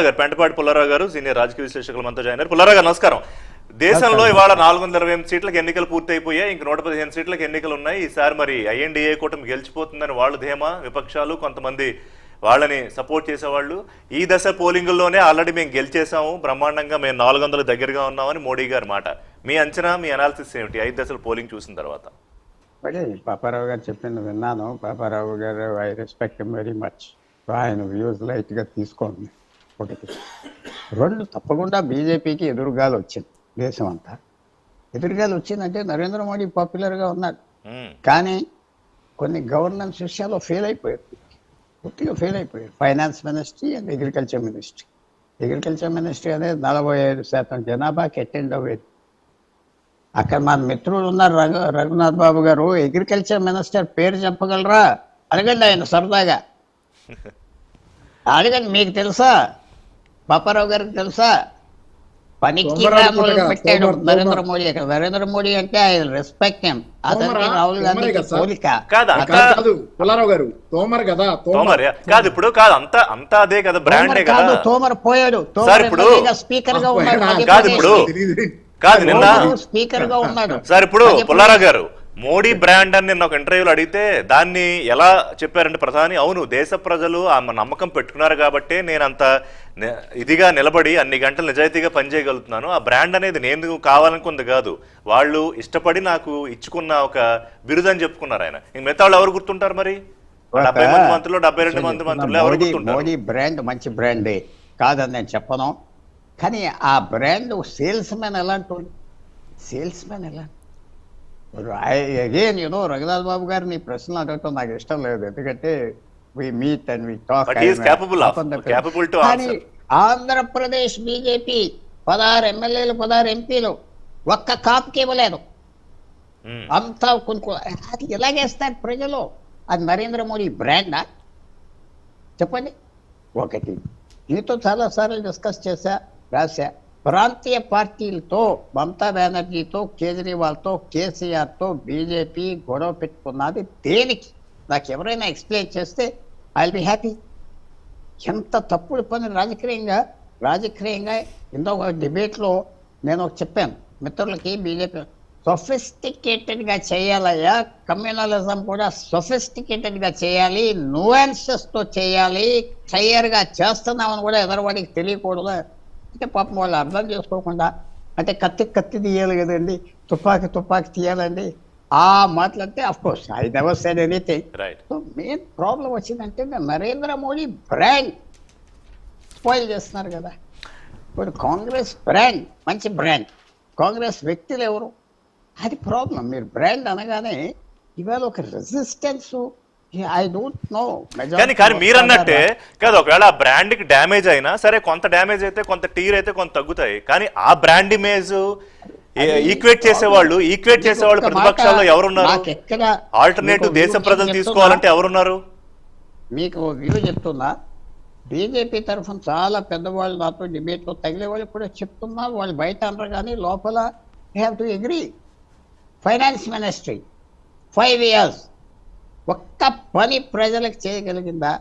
గారు పెంటపాటి పుల్లారావు గారు సీనియర్ రాజకీయ విశ్లేషకులు మనతో జాయిన్ అయ్యారు. పుల్లారావు గారు నమస్కారం. దేశంలో ఇవాళ నాలుగు వందల ఇరవై ఎనిమిది సీట్లకు ఎన్నికలు పూర్తయిపోయాయి. ఇంక నూట పదిహేను సీట్లకు ఎన్నికలు ఉన్నాయి. ఈసారి మరి ఐఎన్డీఏ కూటమి గెలిచిపోతుందని వాళ్ళు ధీమా విపక్షాలు కొంతమంది వాళ్ళని సపోర్ట్ చేసేవాళ్ళు. ఈ దశ పోలింగుల్లోనే ఆల్రెడీ మేము గెలిచేసాము బ్రహ్మాండంగా మేము నాలుగు వందల దగ్గరగా ఉన్నామని మోడీ గారి మాట. మీ అంచనా మీ అనాలిసిస్ ఏమిటి? ఐదు దశల పోలింగ్ చూసిన తర్వాత. అదే పాపారావు గారు చెప్పింది విన్నాను. Paparao garu I respect very much ఆయన వ్యూస్ లైట్గా తీసుకోండి. ఒకటి రెండు తప్పకుండా బీజేపీకి ఎదురుగాలు వచ్చింది దేశం అంతా. ఎదురుగాలు వచ్చిందంటే నరేంద్ర మోడీ పాపులర్గా ఉన్నాడు. కానీ కొన్ని గవర్నెన్స్ విషయాల్లో ఫెయిల్ అయిపోయారు పూర్తిగా ఫెయిల్ అయిపోయారు finance ministry and agriculture ministry agriculture ministry అనేది నలభై ఐదు శాతం జనాభాకి అటెండ్ అవ్వేది అక్కడ మన మిత్రులు ఉన్నారు రఘు రఘునాథ్ బాబు గారు అగ్రికల్చర్ మినిస్టర్ పేరు చెప్పగలరా? అడగండి ఆయన సరదాగా. అడగండి మీకు తెలుసా? పాపారావు గారికి తెలుసా? పనికి రాములు పెట్టాడు నరేంద్ర. మోడీ అక్కడ నరేంద్ర మోడీ అంటే ఆయన రెస్పెక్ట్ హిమ్ తోమరా, రాహుల్ సార్? పోలిక. కాదా? కాదు? కాదు పుల్లారావు గారు. తోమర్ కదా తోమర్. తోమర్ కాదు ఇప్పుడు కాదు అంతా అంతా అదే కదా బ్రాండే తోమర్ కాదు తోమర్ పోయాడు. సార్, తోమర్ ఇప్పుడు- స్పీకర్గా ఉన్నాడు కాదు ఇప్పుడు కాదు నిన్న స్పీకర్గా ఉన్నాడు. సార్ ఇప్పుడు పుల్లారావు గారు మోడీ బ్రాండ్ అని నిన్న ఒక ఇంటర్వ్యూలో అడిగితే దాన్ని ఎలా చెప్పారంటే ప్రధాని అవును దేశ ప్రజలు ఆ నమ్మకం పెట్టుకున్నారు కాబట్టే నేను అంత ని- ఇదిగా నిలబడి అన్ని గంటలు నిజాయితీగా పనిచేయగలుగుతున్నాను ఆ బ్రాండ్ అనేది నేను కావాలనుకుంది కాదు. వాళ్ళు ఇష్టపడి నాకు ఇచ్చుకున్న ఒక బిరుదు అని చెప్పుకున్నారు ఆయన. ఇంక మిగతా వాళ్ళు ఎవరు గుర్తుంటారు మరి? డెబ్బై మంది మంత్రులు డెబ్బై రెండు మంది మంత్రులు ఎవరు మోడీ బ్రాండ్ మంచి బ్రాండే కాదని నేను చెప్పను. కానీ ఆ బ్రాండ్ సేల్స్ మ్యాన్ ఎలాంటి సేల్స్ మ్యాన్ ఎలా? Again you know Raghunath Babu garu నీ ప్రశ్నలు అడగటం నాకు ఇష్టం లేదు. ఎందుకంటే we meet and we talk But he is capable of- capable to answer. Andhra Pradesh BJP పదహారు ఎమ్మెల్యేలు పదహారు ఎంపీలు ఒక్క కాపుకి ఇవ్వలేదు. ఉమ్. అంతా కొనుక్కో అది ఎలాగేస్తారు ప్రజలు? అది నరేంద్ర మోడీ బ్రాండా? చెప్పండి. ఒకటి. నీతో చాలాసార్లు డిస్కస్ చేశా రాశా. ప్రాంతీయ పార్టీలతో మమతా బెనర్జీతో కేజ్రీవాల్తో కేసీఆర్తో బీజేపీ గొడవ పెట్టుకున్నది దేనికి? నాకు ఎవరైనా ఎక్స్ప్లెయిన్ చేస్తే ఐ బి హ్యాపీ ఎంత తప్పుడు పని రాజకీయంగా రాజకీయంగా ఇందో ఒక డిబేట్లో నేను ఒక చెప్పాను. మిత్రులకి బీజేపీ సొఫిస్టికేటెడ్గా చేయాలయ్యా. కమ్యూనలిజం కూడా సొఫిస్టికేటెడ్గా చేయాలి. నువాన్సెస్తో చేయాలి. క్లియర్గా చేస్తున్నామని కూడా ఎదరవాడికి తెలియకూడదు. అంటే పాపం వాళ్ళు అర్థం చేసుకోకుండా అంటే కత్తి కత్తి తీయాలి కదండి. తుపాకి తుపాకి తీయాలండి. ఆ మాటలంటే of course I never said anything so main problem వచ్చిందంటే నరేంద్ర మోడీ బ్రాండ్ స్పాయిల్ చేస్తున్నారు కదా. ఇప్పుడు కాంగ్రెస్ బ్రాండ్ మంచి బ్రాండ్ కాంగ్రెస్ వ్యక్తులు ఎవరు? అది ప్రాబ్లం మీరు బ్రాండ్ అనగానే ఇవాళ ఒక రెసిస్టెన్స్ ఐ డోంట్ నో కానీ కానీ మీరు అన్నట్టే కాదు ఒకవేళ ఆ బ్రాండ్కి డ్యామేజ్ అయినా సరే కొంత డ్యామేజ్ అయితే కొంత టీర్ అయితే కొంత తగ్గుతాయి. కానీ ఆ బ్రాండ్ ఇమేజ్ ఈక్వేట్ చేసేవాళ్ళు ఈక్వేట్ చేసేవాళ్ళు ప్రతిపక్షాల్లో ఎవరున్నారు? ఆల్టర్నేటివ్ దేశ ప్రజలు తీసుకోవాలంటే ఎవరున్నారు? మీకు వ్యూ చెప్తున్నా? బీజేపీ తరఫున చాలా పెద్దవాళ్ళు నాతో డిబేట్లో తగిలే వాళ్ళు కూడా చెప్తున్నా. వాళ్ళు బయట అనరు కానీ లోపల have to agree finance ministry five years ఒక్క పని ప్రజలకు చేయగలిగిందా?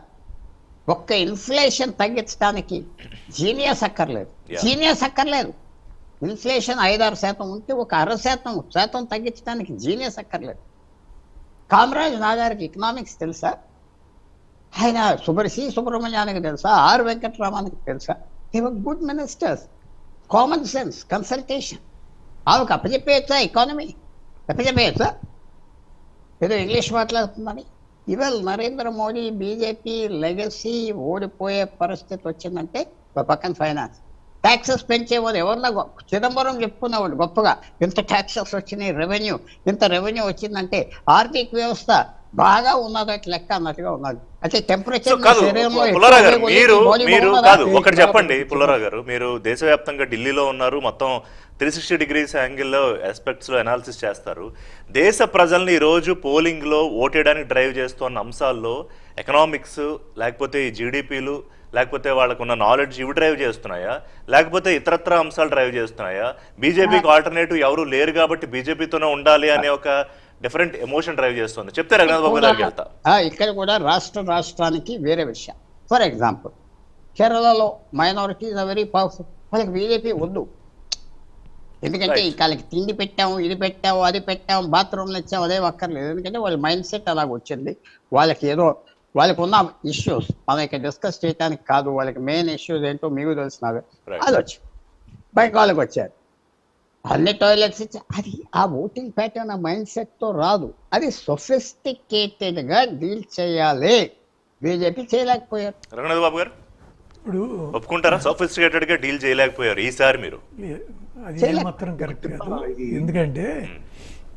ఒక్క ఇన్ఫ్లేషన్ తగ్గించడానికి జీనియస్ అక్కర్లేదు. జీనియస్ అక్కర్లేదు. ఇన్ఫ్లేషన్ ఐదారు శాతం ఉంటే ఒక అర శాతం శాతం తగ్గించడానికి జీనియస్ అక్కర్లేదు. కామరాజ్ నాగారికి ఎకనామిక్స్ తెలుసా? ఆయన సుబ్ర సి. సుబ్రహ్మణ్యానికి తెలుసా? ఆర్. వెంకటరామానికి తెలుసా? They are good ministers common sense consultation ఆమెకు అప్పచెప్పేయచ్చా ఎకానమీ అప్పచెప్పేయచ్చా? ఏదో ఇంగ్లీష్ మాట్లాడుతుందని. ఇవాళ నరేంద్ర మోడీ బీజేపీ లెగసీ ఓడిపోయే పరిస్థితి వచ్చిందంటే ఒక పక్కన ఫైనాన్స్ ట్యాక్సెస్ పెంచేవాడు ఎవరన్నా గొ- చిదంబరం చెప్పుకునేవాడు గొప్పగా. ఇంత ట్యాక్సెస్ వచ్చినాయి రెవెన్యూ ఇంత రెవెన్యూ వచ్చిందంటే ఆర్థిక వ్యవస్థ బాగా ఉన్నదట లెక్క అన్నట్టుగా ఉన్నది అంటే సో టెంపరేచర్ మీరు మీరు కాదు ఒకటి చెప్పండి పుల్లారావు గారు మీరు దేశవ్యాప్తంగా ఢిల్లీలో ఉన్నారు మొత్తం త్రీ సిక్స్టీ డిగ్రీస్ యాంగిల్లో ఆస్పెక్ట్స్లో అనాలిసిస్ చేస్తారు. దేశ ప్రజల్ని ఈరోజు పోలింగ్లో ఓటేయడానికి డ్రైవ్ చేస్తున్న అంశాల్లో ఎకనామిక్స్ లేకపోతే ఈ జీడిపిలు లేకపోతే వాళ్ళకున్న నాలెడ్జ్ ఇవి డ్రైవ్ చేస్తున్నాయా? లేకపోతే ఇతరత్ర అంశాలు డ్రైవ్ చేస్తున్నాయా? బీజేపీకి ఆల్టర్నేటివ్ ఎవరు లేరు కాబట్టి బీజేపీతోనే ఉండాలి అనే ఒక డిఫరెంట్ ఎమోషన్ డ్రైవ్ చేస్తుంది. చెప్తే రఘునాథ్ బాబు దగ్గరికి వెళ్తా ఇక్కడ కూడా రాష్ట్ర రాష్ట్రానికి వేరే విషయం. ఫర్ ఎగ్జాంపుల్ కేరళలో మైనారిటీస్ ఆర్ వెరీ పవర్ఫుల్ వాళ్ళకి బీజేపీ వద్దు. ఎందుకంటే. వాళ్ళకి తిండి పెట్టాము ఇది పెట్టాము అది పెట్టాము బాత్రూమ్లు ఇచ్చాము అదే అక్కర్లేదు ఎందుకంటే వాళ్ళ మైండ్ సెట్ అలాగ వచ్చింది. వాళ్ళకి ఏదో వాళ్ళకి ఉన్న ఇష్యూస్ మన ఇక్కడ డిస్కస్ చేయడానికి కాదు వాళ్ళకి మెయిన్ ఇష్యూస్ ఏంటో మీకు తెలిసినవి. అది వచ్చి బెంగాల్కి వచ్చారు. అన్ని టాయిలెట్స్ ఇచ్చి అది ఆ ఓటింగ్ ప్యాటర్న్ ఆ మైండ్ సెట్తో రాదు. అది సొఫిస్టికేటెడ్గా డీల్ చేయాలి. బీజేపీ చేయలేకపోయారు. రఘునాథ్ బాబు గారు ఇప్పుడు ఒప్పుకుంటారా? సోఫిస్టికేటెడ్గా డీల్ చేయలేకపోయారు ఈసారి మీరు. అది చేయలే- మాత్రం కరెక్ట్ కాదు. ఎందుకంటే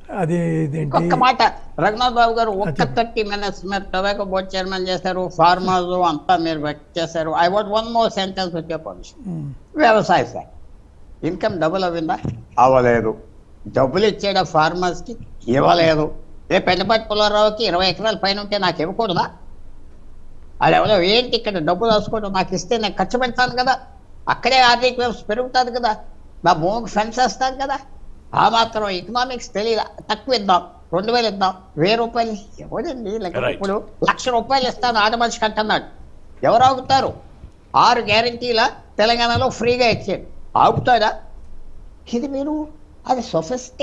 అది ఇదేంటి? ఒక్క మాట. రఘునాథ్ బాబు గారు ఒక్క థర్టీ మినిట్స్ మీరు టొబాకో బోర్డ్ చైర్మన్ చేశారు ఫార్మర్స్ అంతా మీరు చేశారు. I want one more sentence వచ్చే పర్మిషన్ వ్యవసాయ శాఖ ఇన్కమ్ డబుల్ అవ్విందా? అవ్వలేదు. డబ్బులు ఇచ్చాడు ఫార్మర్స్కి ఇవ్వలేదు. ఏ పెద్దపాటి పుల్లారావుకి ఇరవై ఎకరాల పైన ఉంటే నాకు ఇవ్వకూడదా? అది ఎవరో ఏంటి ఇక్కడ డబ్బులు రాసుకోవడం? నాకు ఇస్తే నేను ఖర్చు పెడతాను కదా. అక్కడే ఆర్థిక వ్యవస్థ పెరుగుతుంది కదా. నా భూమికి ఫెన్స్ వేస్తాను కదా. ఆ మాత్రం ఎకనామిక్స్ తెలియదు తక్కువ ఇద్దాం. రెండు వేలు ఇద్దాం. వెయ్యి రూపాయలు ఎవరండి. ఇప్పుడు లక్ష రూపాయలు ఇస్తాను ఆడ మనిషి కంటున్నాడు. ఎవరు ఆగుతారు? ఆరు గ్యారంటీల తెలంగాణలో ఫ్రీగా ఇచ్చాడు ఆగుతాడా? ఇది మీరు అది సొఫిస్టిక్